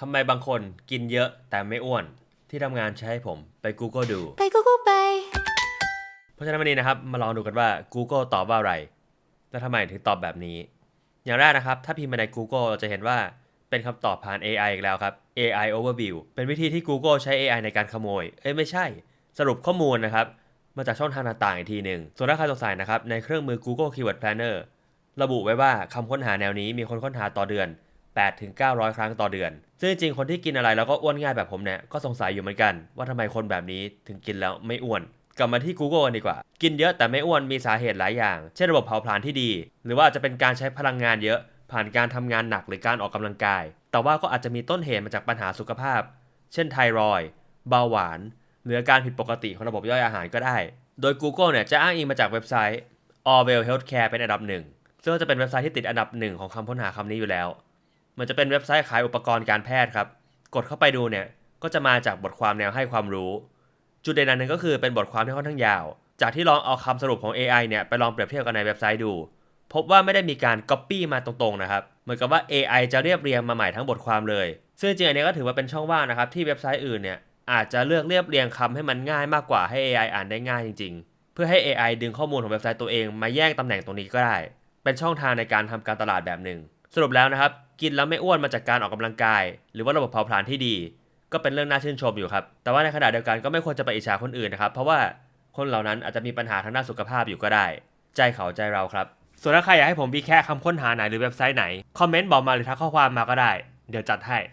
ทำไมบางคนกินเยอะแต่ไม่อ้วน ที่ทำงานใช้ให้ผมไป Google ดู ไปกูกูไป เพราะฉะนั้นวันนี้นะครับ มาลองดูกันว่า Google ตอบว่าอะไร และทำไมถึงตอบแบบนี้ อย่างแรกนะครับ ถ้าพิมพ์มาใน Google เราจะเห็นว่าเป็นคำตอบผ่าน AI อีกแล้วครับ AI Overview เป็นวิธีที่ Google ใช้ AI ในการขโมย เอ้ยไม่ใช่ สรุปข้อมูลนะครับ มาจากช่องทางต่างๆอีกทีหนึ่งส่วนถ้าใครสงสัยนะครับในเครื่องมือ Google Keyword Planner ระบุไว้ว่าคำค้นหาแนวนี้มีคนค้นหาต่อเดือน 8ถึง900 ครั้งต่อเดือน ซึ่งจริงคนที่กินอะไรแล้วก็อ้วนง่ายแบบผมเนี่ย ก็สงสัยอยู่เหมือนกัน ว่าทำไมคนแบบนี้ถึงกินแล้วไม่อ้วน กลับมาที่ Google กันดีกว่า กินเยอะแต่ไม่อ้วนมีสาเหตุหลายอย่าง เช่นระบบเผาผลาญที่ดี หรือว่าอาจจะเป็นการใช้พลังงานเยอะ ผ่านการทำงานหนักหรือการออกกำลังกาย แต่ว่าก็อาจจะมีต้นเหตุมาจากปัญหาสุขภาพ เช่นไทรอยด์เบาหวานหรือการผิดปกติของระบบย่อยอาหารก็ได้ โดย Google เนี่ยจะอ้างอิงมาจากเว็บไซต์ Orwell Healthcare เป็นอันดับหนึ่งซึ่งก็จะเป็นเว็บไซต์ที่ติดอันดับหนึ่งของคำค้นหาคำนี้อยู่แล้ว มันจะเป็นเว็บไซต์ขายอุปกรณ์การแพทย์ครับ กดเข้าไปดูเนี่ยก็จะมาจากบทความแนวให้ความรู้ จุดเด่นอันหนึ่งก็คือเป็นบทความที่ค่อนข้างยาว จากที่ลองเอาคำสรุปของ AI เนี่ยไปลองเปรียบเทียบกันในเว็บไซต์ดู พบว่าไม่ได้มีการ Copy มาตรงๆนะครับ เหมือนกับว่า AI จะเรียบเรียงมาใหม่ทั้งบทความเลย ซึ่งจริงๆอันนี้ก็ถือว่าเป็นช่องว่างนะครับที่เว็บไซต์อื่นเนี่ยอาจจะเลือกเรียบเรียงคำให้มันง่ายมากกว่าให้ AI อ่านได้ง่ายจริง ๆ เพื่อให้ AI ดึงข้อมูลของเว็บไซต์ตัวเองมาแย่งตำแหน่งตรงนี้ก็ได้ เป็นช่องทางในการทำการตลาดแบบหนึ่ง สรุปแล้วนะครับ กินแล้วไม่อ้วนมาจากการออกกำลังกาย หรือว่าระบบเผาผลาญที่ดี ก็เป็นเรื่องน่าชื่นชมอยู่ครับ แต่ว่าในขณะเดียวกันก็ไม่ควรจะไปอิจฉาคนอื่นนะครับ เพราะว่าคนเหล่านั้นอาจจะมีปัญหาทางด้านสุขภาพอยู่ก็ได้ ใจเขาใจเราครับ ส่วนถ้าใครอยากให้ผมวิแค่คำค้นหาไหนหรือเว็บไซต์ไหน คอมเมนต์บอกมาหรือทักข้อความมาก็ได้ เดี๋ยวจัดให้